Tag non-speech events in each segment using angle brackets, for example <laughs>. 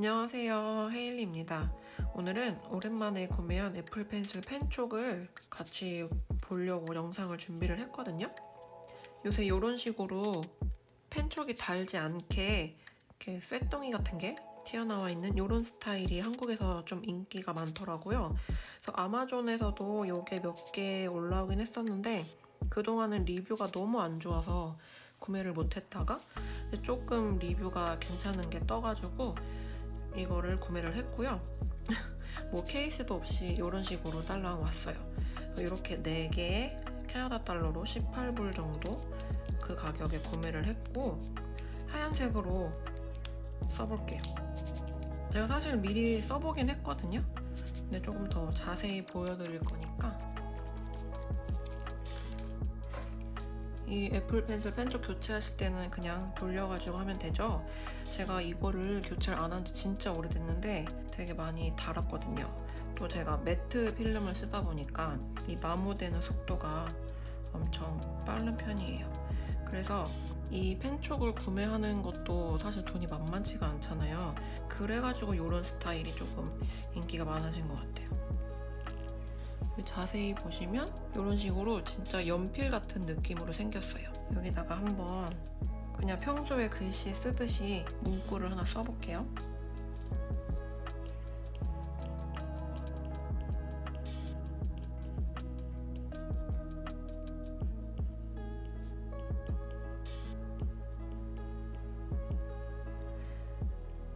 안녕하세요. 헤일리입니다. 오늘은 오랜만에 구매한 애플 펜슬 펜촉을 같이 보려고 영상을 준비를 했거든요. 요새 이런 식으로 펜촉이 달지 않게 이렇게 쇳덩이 같은 게 튀어나와 있는 이런 스타일이 한국에서 좀 인기가 많더라고요. 그래서 아마존에서도 요게 몇 개 올라오긴 했었는데 그동안은 리뷰가 너무 안 좋아서 구매를 못했다가 조금 리뷰가 괜찮은 게 떠가지고 이거를 구매를 했고요. <laughs> 뭐 케이스도 없이 이런 식으로 딸랑 왔어요. 이렇게 4개에 캐나다 달러로 18불 정도 그 가격에 구매를 했고 하얀색으로 써볼게요. 제가 사실 미리 써보긴 했거든요. 근데 조금 더 자세히 보여드릴 거니까 이 애플 펜슬 펜촉 교체하실 때는 그냥 돌려가지고 하면 되죠. 제가 이거를 교체를 안 한 지 진짜 오래됐는데 되게 많이 달았거든요. 또 제가 매트 필름을 쓰다 보니까 이 마모되는 속도가 엄청 빠른 편이에요. 그래서 이 펜촉을 구매하는 것도 사실 돈이 만만치가 않잖아요. 그래가지고 이런 스타일이 조금 인기가 많아진 것 같아요. 자세히 보시면 이런 식으로 진짜 연필 같은 느낌으로 생겼어요. 여기다가 한번 그냥 평소에 글씨 쓰듯이 문구를 하나 써볼게요.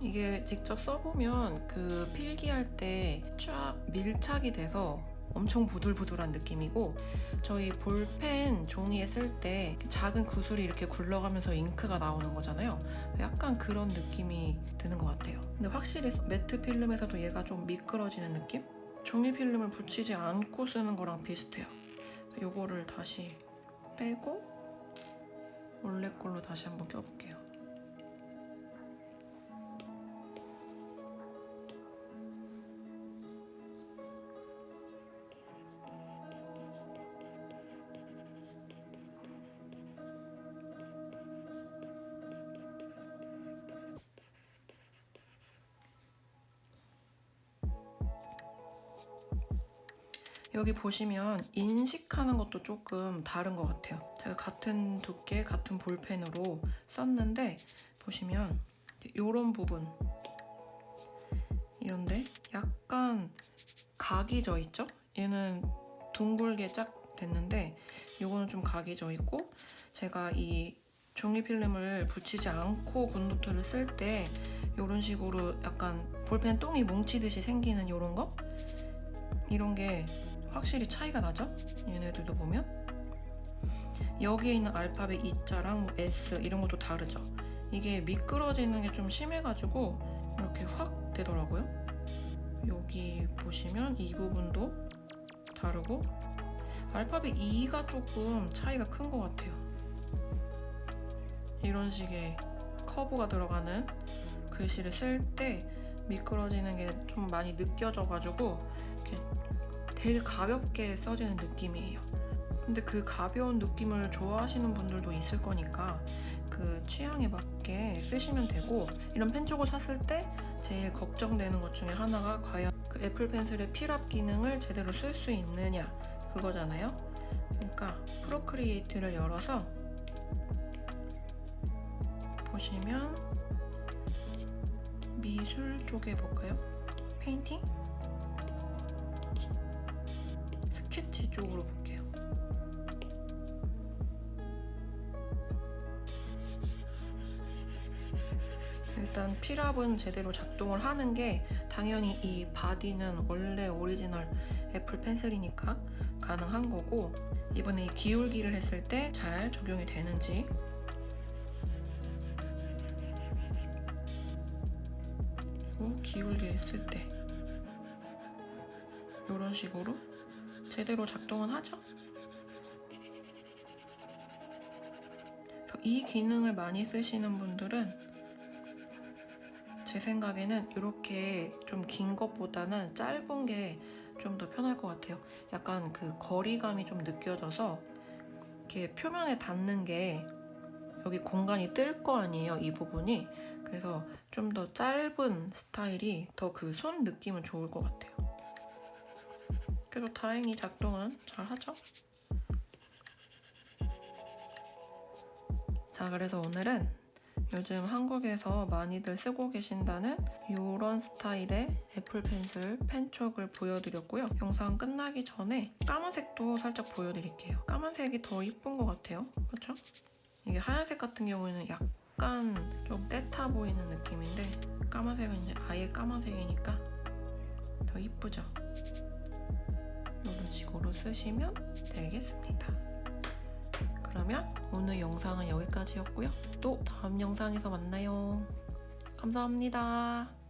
이게 직접 써보면 그 필기할 때 쫙 밀착이 돼서 엄청 부들부들한 느낌이고 저희 볼펜 종이에 쓸 때 작은 구슬이 이렇게 굴러가면서 잉크가 나오는 거잖아요. 약간 그런 느낌이 드는 것 같아요. 근데 확실히 매트 필름에서도 얘가 좀 미끄러지는 느낌? 종이 필름을 붙이지 않고 쓰는 거랑 비슷해요. 요거를 다시 빼고 원래 걸로 다시 한번 껴볼게요. 여기 보시면 인식하는 것도 조금 다른 것 같아요. 제가 같은 두께, 같은 볼펜으로 썼는데 보시면 이런 부분 이런데 약간 각이 져 있죠? 얘는 둥글게 짝 됐는데 이거는 좀 각이 져 있고 제가 이 종이 필름을 붙이지 않고 굿노트를 쓸 때 이런 식으로 약간 볼펜 똥이 뭉치듯이 생기는 이런 거 이런 게 확실히 차이가 나죠? 얘네들도 보면 여기에 있는 알파벳 E자랑 뭐 S 이런 것도 다르죠? 이게 미끄러지는 게 좀 심해가지고 이렇게 확 되더라고요. 여기 보시면 이 부분도 다르고 알파벳 E가 조금 차이가 큰 것 같아요. 이런 식의 커브가 들어가는 글씨를 쓸 때 미끄러지는 게 좀 많이 느껴져가지고 되게 가볍게 써지는 느낌이에요. 근데 그 가벼운 느낌을 좋아하시는 분들도 있을 거니까 그 취향에 맞게 쓰시면 되고 이런 펜촉을 샀을 때 제일 걱정되는 것 중에 하나가 과연 그 애플 펜슬의 필압 기능을 제대로 쓸 수 있느냐 그거잖아요. 그러니까 프로크리에이트를 열어서 보시면 미술 쪽에 볼까요? 페인팅? 스케치 쪽으로 볼게요. 일단 필압은 제대로 작동을 하는 게 당연히 이 바디는 원래 오리지널 애플 펜슬이니까 가능한 거고 이번에 이 기울기를 했을 때 잘 적용이 되는지. 그리고 기울기 했을 때. 이런 식으로 제대로 작동은 하죠. 이 기능을 많이 쓰시는 분들은 제 생각에는 이렇게 좀 긴 것보다는 짧은 게 좀 더 편할 것 같아요. 약간 그 거리감이 좀 느껴져서 이렇게 표면에 닿는 게 여기 공간이 뜰 거 아니에요. 이 부분이 그래서 좀 더 짧은 스타일이 더 그 손 느낌은 좋을 것 같아요. 그래도 다행히 작동은 잘 하죠. 자, 그래서 오늘은 요즘 한국에서 많이들 쓰고 계신다는 이런 스타일의 애플 펜슬 펜촉을 보여드렸고요. 영상 끝나기 전에 까만색도 살짝 보여드릴게요. 까만색이 더 이쁜 것 같아요. 그렇죠? 이게 하얀색 같은 경우에는 약간 좀 떼타 보이는 느낌인데 까만색은 이제 아예 까만색이니까 더 이쁘죠? 식으로 쓰시면 되겠습니다. 그러면 오늘 영상은 여기까지였고요. 또 다음 영상에서 만나요. 감사합니다.